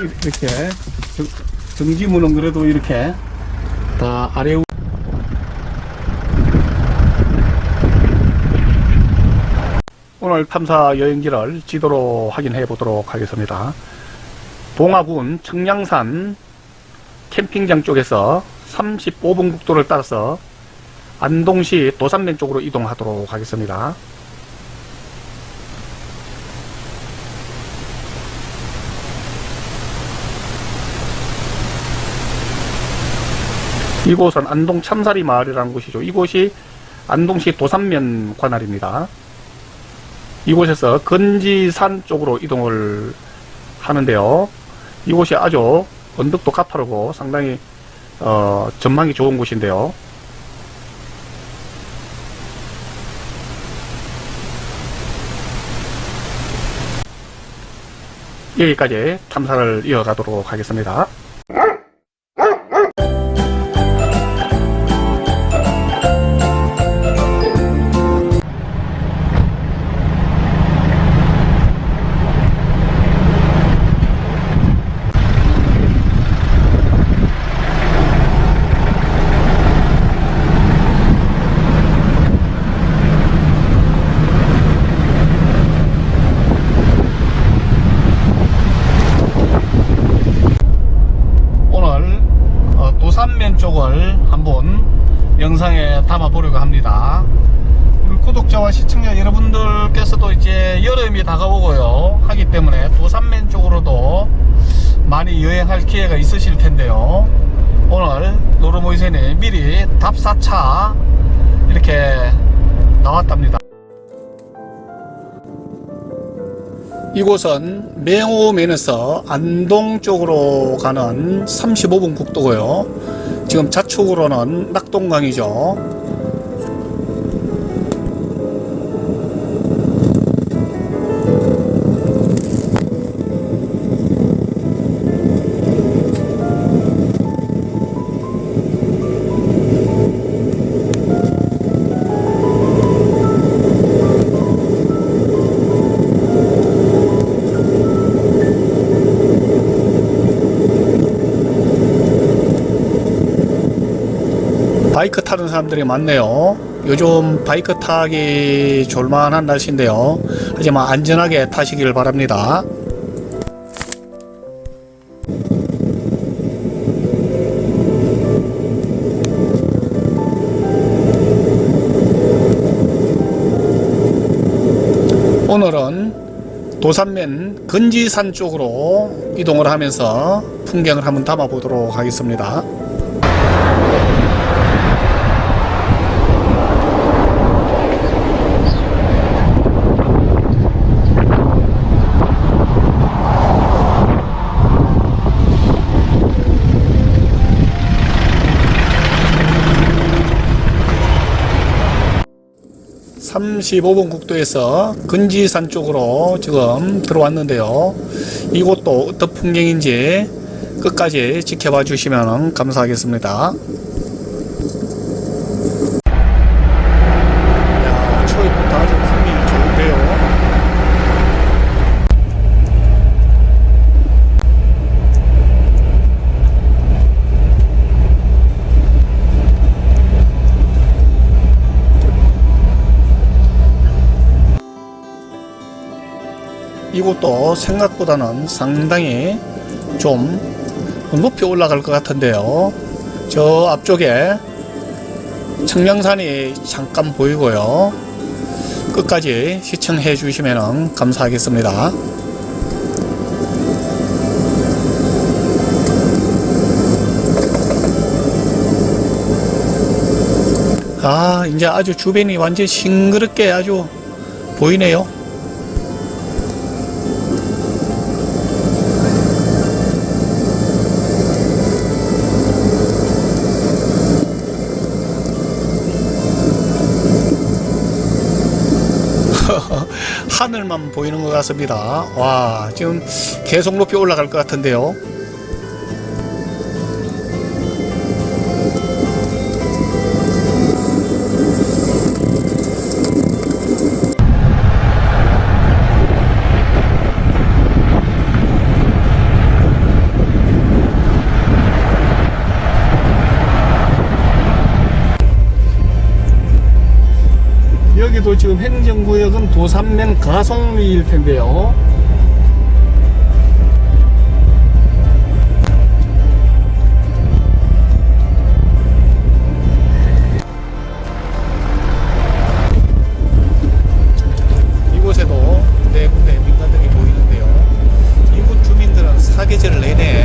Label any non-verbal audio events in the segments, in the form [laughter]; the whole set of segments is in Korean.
이렇게 정- 정지문은 그래도 이렇게 다 아래 오늘 탐사 여행지를 지도로 확인해 보도록 하겠습니다. 동화군 청량산 캠핑장 쪽에서 35분 국도를 따라서 안동시 도산면 쪽으로 이동하도록 하겠습니다. 이곳은 안동 참사리 마을이라는 곳이죠. 이곳이 안동시 도산면 관할입니다. 이곳에서 건지산 쪽으로 이동을 하는데요. 이곳이 아주 언덕도 가파르고 상당히 어, 전망이 좋은 곳인데요. 여기까지 탐사를 이어가도록 하겠습니다. 여름이 다가오고요. 하기 때문에 도산면 쪽으로도 많이 여행할 기회가 있으실 텐데요. 오늘 노르모이센이 미리 답사차 이렇게 나왔답니다. 이곳은 맹호면에서 안동 쪽으로 가는 35분 국도고요. 지금 좌측으로는 낙동강이죠. 바이크 타는 사람들이 많네요. 요즘 바이크 타기 좋을만한 날씨인데요. 하지만 안전하게 타시길 바랍니다. 오늘은 도산면 건지산 쪽으로 이동을 하면서 풍경을 한번 담아 보도록 하겠습니다. 35번 국도에서 근지산 쪽으로 지금 들어왔는데요. 이곳도 어떤 풍경인지 끝까지 지켜봐 주시면 감사하겠습니다. 이곳도 생각보다는 상당히 좀 높이 올라갈 것 같은데요. 저 앞쪽에 청량산이 잠깐 보이고요. 끝까지 시청해 주시면 감사하겠습니다. 아, 이제 아주 주변이 완전 싱그럽게 아주 보이네요. [laughs] 하늘만 보이는 것 같습니다. 와, 지금 계속 높이 올라갈 것 같은데요. 지금 행정구역은 도산면 가송리일 텐데요. 이곳에도 네 군데 민가들이 보이는데요. 이곳 주민들은 사계절 내내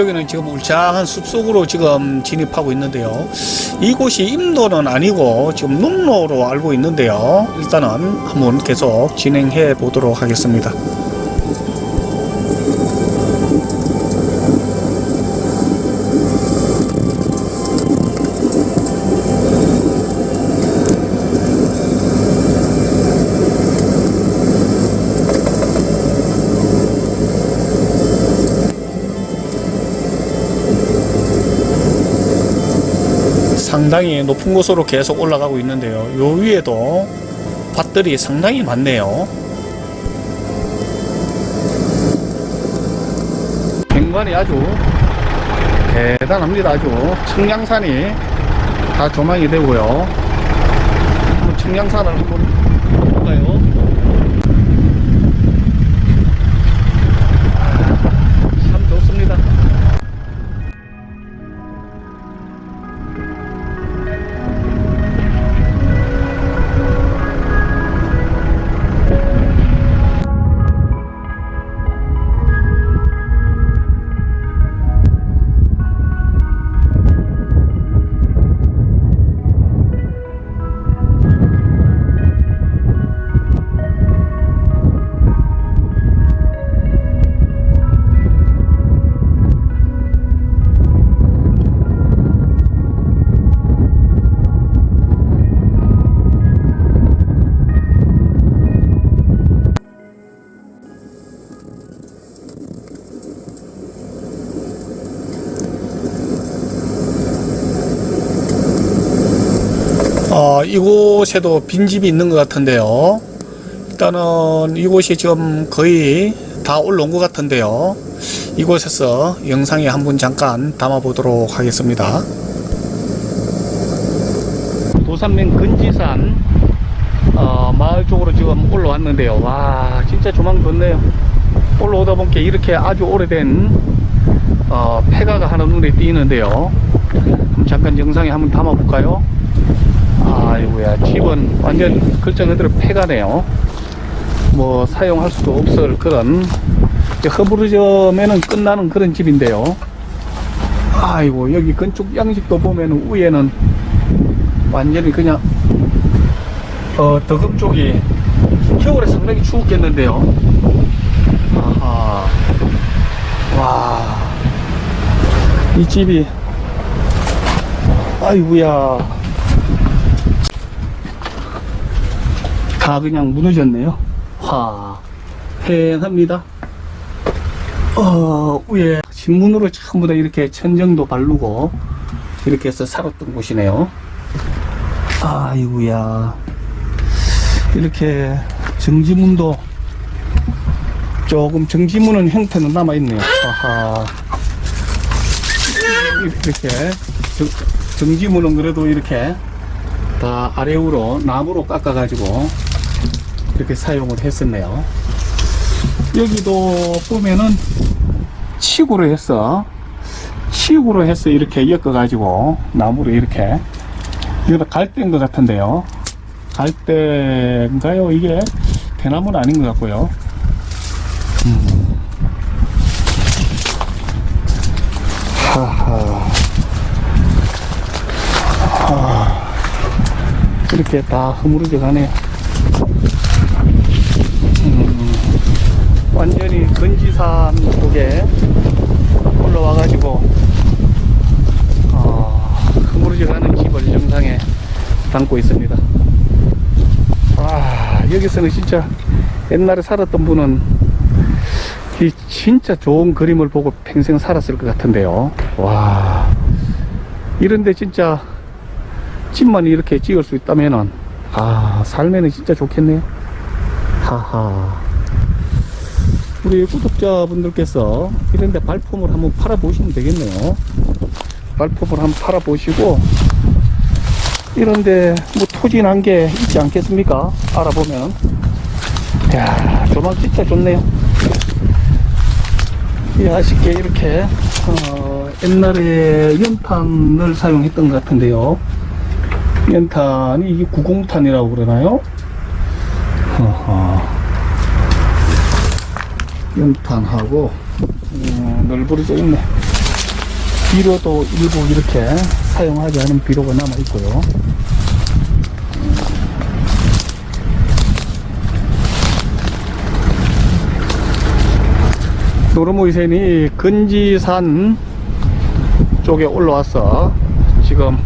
여기는 지금 울창한 숲속으로 지금 진입하고 있는데요. 이곳이 임도는 아니고 지금 농로로 알고 있는데요. 일단은 한번 계속 진행해 보도록 하겠습니다. 상당히 높은 곳으로 계속 올라가고 있는데요. 요 위에도 밭들이 상당히 많네요.景관이 아주 대단합니다. 아주 청량산이 다 조망이 되고요. 청량산을 한번 어, 이곳에도 빈집이 있는 것 같은데요. 일단은 이곳이 지금 거의 다 올라온 것 같은데요. 이곳에서 영상에 한 분 잠깐 담아 보도록 하겠습니다. 도산면 근지산 어, 마을 쪽으로 지금 올라왔는데요. 와, 진짜 조망 좋네요. 올라오다 보니까 이렇게 아주 오래된 어, 폐가가 하나 눈에 띄는데요. 잠깐 영상에 한번 담아 볼까요? 아이고야 집은 완전 글자 그대로 폐가네요. 뭐 사용할 수도 없을 그런 허브르점에는 끝나는 그런 집인데요. 아이고 여기 건축 양식도 보면 위에는 완전히 그냥 어 덕업 쪽이 겨울에 상당히 추웠겠는데요. 아하. 와이 집이 아이고야 다 그냥 무너졌네요. 화, 팽합니다. 어, 위에 신문으로 전부 다 이렇게 천정도 바르고 이렇게 해서 살았던 곳이네요. 아이고야. 이렇게 정지문도 조금 정지문은 형태는 남아있네요. 아하. 이렇게 정, 정지문은 그래도 이렇게 다 아래우로 나무로 깎아가지고 이렇게 사용을 했었네요. 여기도 보면은 칡으로 해서 칡으로 해서 이렇게 엮어 가지고 나무로 이렇게 이거 갈대인 것 같은데요. 갈대인가요? 이게 대나무는 아닌 것 같고요. 음. 하하. 아, 이렇게 다 흐무러져 가네요. 음, 완전히 건지 산 쪽에 올라와가지고, 어, 흐무러져 가는 집을 영상에 담고 있습니다. 아, 여기서는 진짜 옛날에 살았던 분은 이 진짜 좋은 그림을 보고 평생 살았을 것 같은데요. 와, 이런데 진짜 집만 이렇게 찍을 수 있다면은, 아, 삶에는 진짜 좋겠네요. 하하. 우리 구독자분들께서 이런데 발품을 한번 팔아보시면 되겠네요. 발품을 한번 팔아보시고, 이런데 뭐 토진한 게 있지 않겠습니까? 알아보면. 야 조망 진짜 좋네요. 이 아쉽게 이렇게, 어, 옛날에 연탄을 사용했던 것 같은데요. 연탄이 이게 구공탄이라고 그러나요? 어허. 연탄하고, 음, 널브러져 있네. 비료도 일부 이렇게 사용하지 않은 비료가 남아 있고요. 노르모이센이 근지산 쪽에 올라와서 지금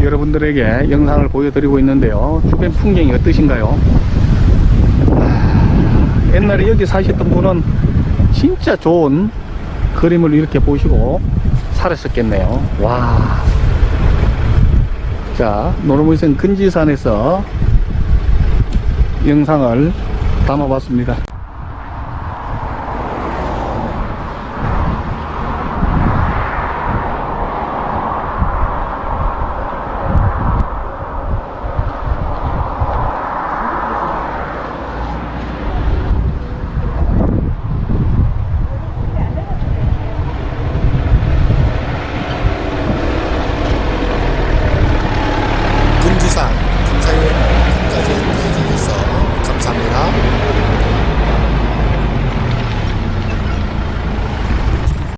여러분들에게 영상을 보여드리고 있는데요. 주변 풍경이 어떠신가요? 아, 옛날에 여기 사셨던 분은 진짜 좋은 그림을 이렇게 보시고 살았었겠네요. 와. 자, 노르모이센 근지산에서 영상을 담아봤습니다.